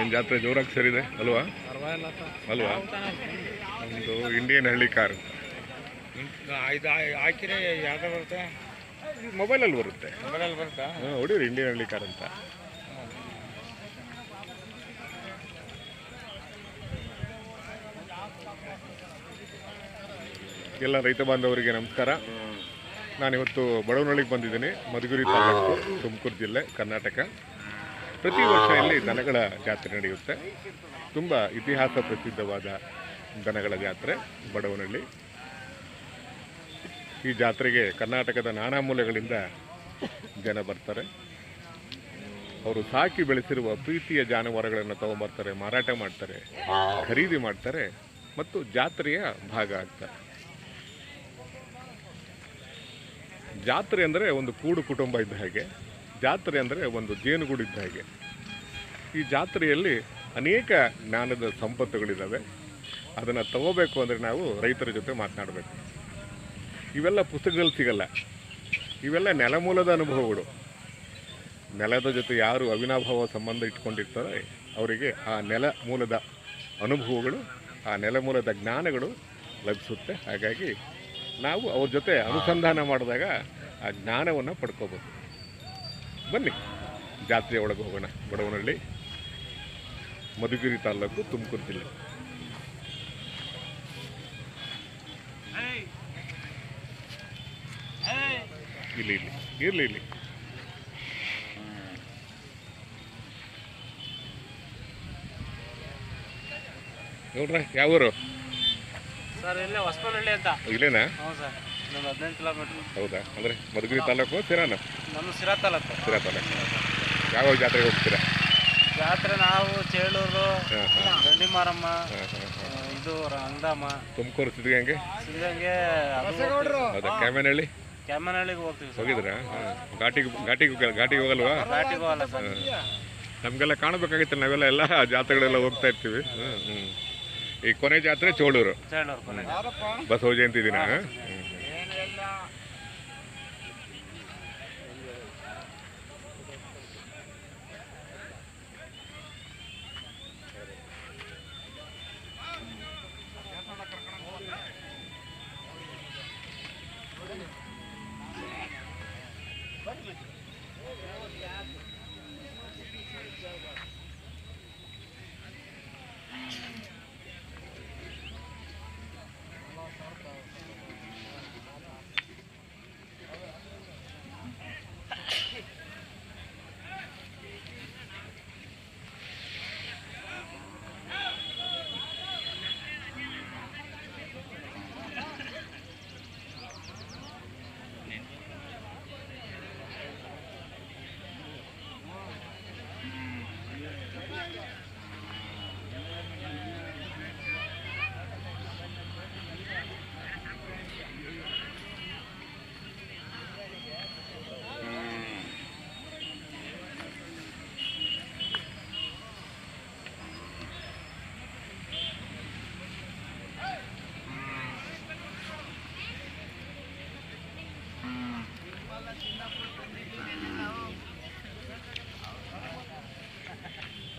ಏನು ಜಾತ್ರೆ ಜೋರಾಗಿ ಸರಿದೆ ಅಲ್ವಾ? ಅಲ್ವಾ? ಒಂದು ಇಂಡಿಯನ್ ಹಳ್ಳಿ ಕಾರ್ ಇದು ಹಾಕಿದ್ರೆ ಯಾವ್ದು ಬರುತ್ತೆ? ಮೊಬೈಲಲ್ಲಿ ಬರುತ್ತೆ. ಮೊಬೈಲಲ್ಲಿ ಬರುತ್ತಾ? ಹಾಂ ಹೊಡೀರಿ ಇಂಡಿಯನ್ ಹಳ್ಳಿ ಕಾರ್ ಅಂತ. ಎಲ್ಲ ರೈತ ಬಾಂಧವರಿಗೆ ನಮಸ್ಕಾರ. ನಾನಿವತ್ತು ಬಡವನಹಳ್ಳಿಗೆ ಬಂದಿದ್ದೀನಿ ಮಧುಗಿರಿ ತಾಲೂಕು ತುಮಕೂರು ಜಿಲ್ಲೆ ಕರ್ನಾಟಕ. ಪ್ರತಿ ವರ್ಷ ಇಲ್ಲಿ ದನಗಳ ಜಾತ್ರೆ ನಡೆಯುತ್ತೆ. ತುಂಬ ಇತಿಹಾಸ ಪ್ರಸಿದ್ಧವಾದ ದನಗಳ ಜಾತ್ರೆ ಬಡವನಹಳ್ಳಿ. ಈ ಜಾತ್ರೆಗೆ ಕರ್ನಾಟಕದ ನಾನಾ ಮೂಲೆಗಳಿಂದ ಜನ ಬರ್ತಾರೆ. ಅವರು ಸಾಕಿ ಬೆಳೆಸಿರುವ ಪ್ರೀತಿಯ ಜಾನುವಾರುಗಳನ್ನು ತಗೊಂಬರ್ತಾರೆ, ಮಾರಾಟ ಮಾಡ್ತಾರೆ, ಖರೀದಿ ಮಾಡ್ತಾರೆ ಮತ್ತು ಜಾತ್ರೆಯ ಭಾಗ ಆಗ್ತಾರೆ. ಜಾತ್ರೆ ಅಂದರೆ ಒಂದು ಕೂಡು ಕುಟುಂಬ ಇದ್ದ ಹಾಗೆ. ಜಾತ್ರೆ ಅಂದರೆ ಒಂದು ಜೇನುಗೂಡಿದ್ದ ಹಾಗೆ. ಈ ಜಾತ್ರೆಯಲ್ಲಿ ಅನೇಕ ಜ್ಞಾನದ ಸಂಪತ್ತುಗಳಿದ್ದಾವೆ. ಅದನ್ನು ತಗೋಬೇಕು ಅಂದರೆ ನಾವು ರೈತರ ಜೊತೆ ಮಾತನಾಡಬೇಕು. ಇವೆಲ್ಲ ಪುಸ್ತಕದಲ್ಲಿ ಸಿಗಲ್ಲ. ಇವೆಲ್ಲ ನೆಲಮೂಲದ ಅನುಭವಗಳು. ನೆಲದ ಜೊತೆ ಯಾರು ಅವಿನಾಭಾವ ಸಂಬಂಧ ಇಟ್ಕೊಂಡಿರ್ತಾರೆ ಅವರಿಗೆ ಆ ನೆಲ ಮೂಲದ ಅನುಭವಗಳು, ಆ ನೆಲ ಮೂಲದ ಜ್ಞಾನಗಳು ಲಭಿಸುತ್ತೆ. ಹಾಗಾಗಿ ನಾವು ಅವ್ರ ಜೊತೆ ಅನುಸಂಧಾನ ಮಾಡಿದಾಗ ಆ ಜ್ಞಾನವನ್ನು ಪಡ್ಕೋಬೋದು ಬನ್ನಿ. ಜಾತ್ರೆ ಒಳಗೆ ಹೋಗೋಣ ಬಡವನಹಳ್ಳಿ. ಮಧುಗಿರಿ ತಾಲೂಕು ತುಮಕೂರು ಜಿಲ್ಲೆ. ಇಲ್ಲಿ ಇಲ್ಲಿ ಇರಲಿ ಇಲ್ಲಿ ನೋಡ್ರ ಯಾವ ಊರು? ಸರ್ ಇಲ್ಲೇ ಹೊಸಪನಹಳ್ಳಿ ಅಂತ. ಇಲ್ಲೇನಾ? ಹದಿನೈದು ಸರ್ ಕಿಲೋಮೀಟ್ರ್ ಹೌದಾ? ಅಂದ್ರೆ ಮಧುಗಿರಿ ತಾಲೂಕು ಸಿರಾನ ನಮ್ಮ ಸಿರತಲ ಸಿರಾ ತಾಲೂಕು ಯಾವ ಜಾತ್ರೆಗೆ ಹೋಗ್ತೀರಾ? ಜಾತ್ರೆ ನಾವು ಚೇಳೂರು ಗಂಡಿ ಮಾರಮ್ಮ ಇದು ಅಂಗಡಮ್ಮ ತುಮಕೂರು ಸಿದ್ಧಗಂಗೆ? ಸಿದ್ಧಂಗೆ ಹೌದಾ ಕ್ಯಾಮನಹಳ್ಳಿಗೆ ಹೋಗ್ತೀವಿ ಸರ್. ಹೋಗಿದ್ರಾ? ಘಾಟಿಗೆ ಘಾಟಿಗೆ ಘಾಟಿಗೆ ಹೋಗಲ್ವಾ? ಘಾಟಿಗೆ ಹೋಗಲ್ಲ ಸರ್. ನಮಗೆಲ್ಲ ಕಾಣಬೇಕಾಗಿತ್ತು ನಾವೆಲ್ಲ ಎಲ್ಲ ಜಾತ್ರೆಗಳೆಲ್ಲ ಹೋಗ್ತಾ ಇರ್ತೀವಿ. ಹ್ಞೂ ಈ ಕೊನೆ ಜಾತ್ರೆ ಚೋಳೂರು. ಬಸವ ಜಯಂತಿ ದಿನ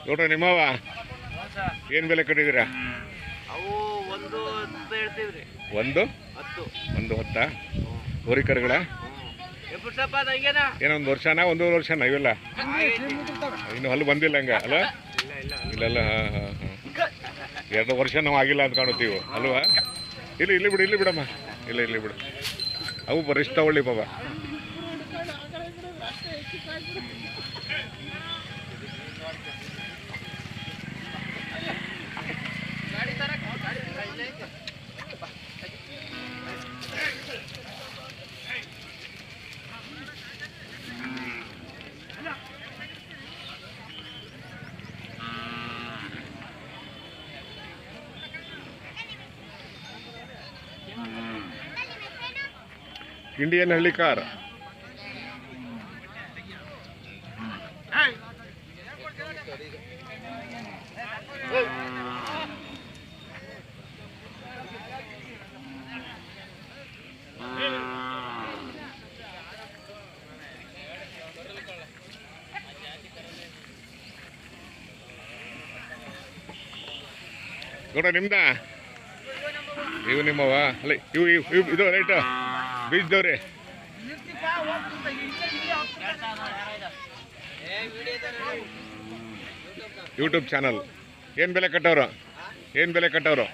ನೋಡ್ರಿ ನಿಮ್ಮವ ಏನು ಬೆಲೆ ಕಟ್ಟಿದ್ದೀರಾ? ಅವು ಒಂದು ಒಂದು? ಹತ್ತು. ಒಂದು ಹೊತ್ತ? ಹೋರಿಕರುಗಳ ಏನೋ ಒಂದು ವರ್ಷನಾ? ಒಂದೂವರೆ ವರ್ಷನ ಇವೆಲ್ಲ? ಇನ್ನು ಹಲ್ಲು ಬಂದಿಲ್ಲ ಹಂಗ ಅಲ್ಲ? ಇಲ್ಲ ಇಲ್ಲ ಹಾ ಹಾಂ ಹಾಂ. ಎರಡು ವರ್ಷ ನಾವು ಆಗಿಲ್ಲ ಅಂತ ಕಾಣುತ್ತೀವಿ ಅಲ್ವಾ? ಇಲ್ಲಿ ಇಲ್ಲಿ ಬಿಡು ಇಲ್ಲಿ ಬಿಡಮ್ಮ. ಇಲ್ಲ ಇಲ್ಲಿ ಬಿಡು. ಅವು ಬರಿಷ್ಠ ತಗೊಳ್ಳಿ ಬಾಬಾ ಇಂಡಿಯನ್ ಹಳ್ಳಿ ಕಾರ್ ಗೌಡ ನಿಮ್ದಾ ಇವು ನಿಮ್ಮವಾ ಅಲ್ಲ ಇವು ಇವು ಇದು ರೈಟ್ ಬೀಜದವ್ರಿ ಯೂಟ್ಯೂಬ್ ಚಾನಲ್ ಏನು ಬೆಲೆ ಕಟ್ಟವ್ರು? ಏನು ಬೆಲೆ ಕಟ್ಟವ್ರು?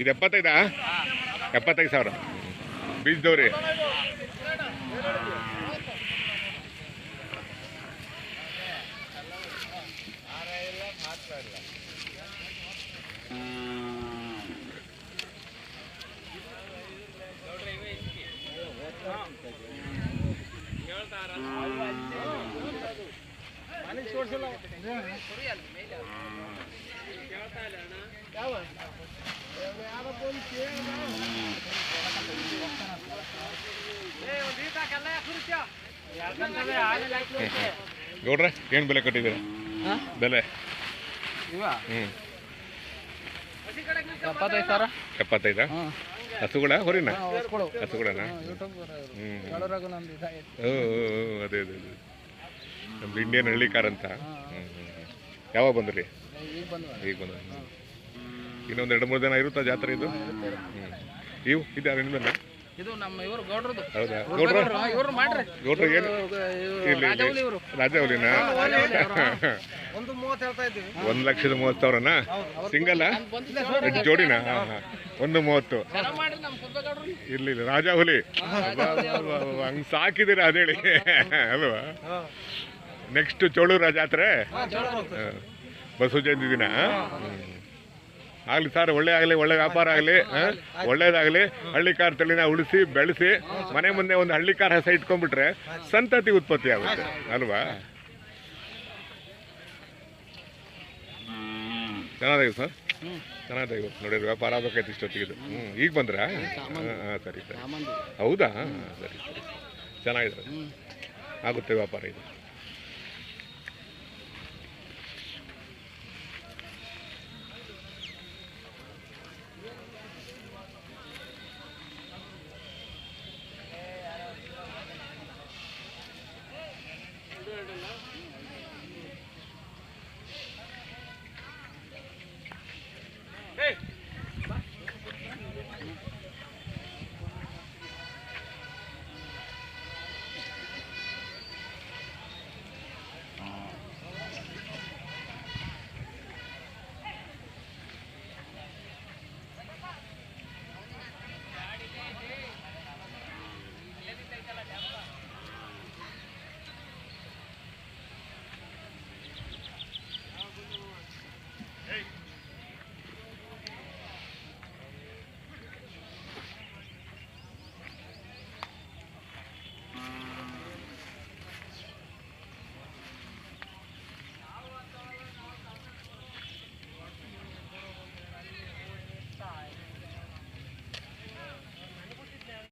ಇದು ಎಪ್ಪತ್ತೈದಾ? ಎಪ್ಪತ್ತೈದು ಸಾವಿರ. ಬೀಜದವ್ರಿ ಗೌಡ್ರೆ ಏನು ಬೆಲೆ ಕಟ್ಟಿದ್ದೀರಾ? ಬೆಲೆ? ಹ್ಞೂ ಎಪ್ಪತ್ತೈದು ಸಾವಿರ? ಎಪ್ಪತ್ತೈದಾ? ಹಾಂ. ಹಸುಗಳ? ಹೊರಿನ? ಹಸುಗಳನ್ನ ಹ್ಮ್. ಹ್ಞೂ ಅದೇ ಅದೇ. ನಮ್ದು ಇಂಡಿಯನ್ ಹಳ್ಳಿ ಕಾರ್ ಅಂತ. ಯಾವಾಗ ಬಂದ್ರಿ? ಈಗ ಬಂದ್ರಿ. ಇನ್ನೊಂದು ಎರಡು ಮೂರು ದಿನ ಇರುತ್ತಾ ಜಾತ್ರೆ ಇದು? ಇವು ಇದು ನಿಮ್ಮನ್ನ ಇದು ನಮ್ಮ ಇವರು ಗೌಡ್ರದ್ದು. ಹೌದಾ? ಗೌಡ್ರ ಇವ್ರು ಮಾಡ್ರಿ. ಗೌಡ್ರ ಏನು? ಇಲ್ಲಿ ರಾಜವಲಿ ಇವರು. ರಾಜವಲಿನ ಒಂದು ಮೂವತ್ತು ಹೇಳ್ತಾ ಇದ್ದೀವಿ. ಒಂದು ಲಕ್ಷದ ಮೂವತ್ತು ಸಾವಿರನ ಸಿಂಗಲ್ ಜೋಡಿನ? ಒಂದು ಮೂವತ್ತು. ಇರ್ಲಿ ರಾಜಾ ನಮ್ಮ ಹಂಗ್ ಇಲ್ಲಿ ಇಲ್ಲಿ ರಾಜಾಹುಲಿ ಹಂಗೆ ಸಾಕಿದ್ದೀರ ಅದೇಳಿ? ಅಲ್ವಾ? ನೆಕ್ಸ್ಟ್ ಚೋಳೂರ ಜಾತ್ರೆ? ಹಾಂ. ಬಸವ ಜಯಂತಿ ದಿನ ಆಗಲಿ ಆಗ್ಲಿ ಸರ್ ಒಳ್ಳೆ ಆಗಲಿ ಒಳ್ಳೆ ವ್ಯಾಪಾರ ಆಗಲಿ ಒಳ್ಳೇದಾಗಲಿ. ಹಳ್ಳಿ ಕಾರ್ ತಳಿನ ಉಳಿಸಿ ಬೆಳೆಸಿ ಮನೆ ಮುಂದೆ ಒಂದು ಹಳ್ಳಿ ಕಾರ್ ಹೆಸ ಇಟ್ಕೊಂಡ್ಬಿಟ್ರೆ ಸಂತತಿ ಉತ್ಪತ್ತಿ ಆಗುತ್ತೆ ಅಲ್ವಾ? ಚೆನ್ನಾಗಿದೆ ಸರ್? ಚೆನ್ನಾಗಿದೆ. ನೋಡಿ ನೋಡಿರಿ ವ್ಯಾಪಾರ ಆಗ್ಬೇಕಾಯ್ತು ಇಷ್ಟೊತ್ತಿಗೆ ಇದು. ಹ್ಞೂ ಈಗ ಬಂದ್ರಾ? ಹಾಂ ಹಾಂ ಸರಿ ಸರಿ. ಹೌದಾ? ಸರಿ ಸರಿ. ಚೆನ್ನಾಗಿದೆ. ಆಗುತ್ತೆ ವ್ಯಾಪಾರ ಇದು.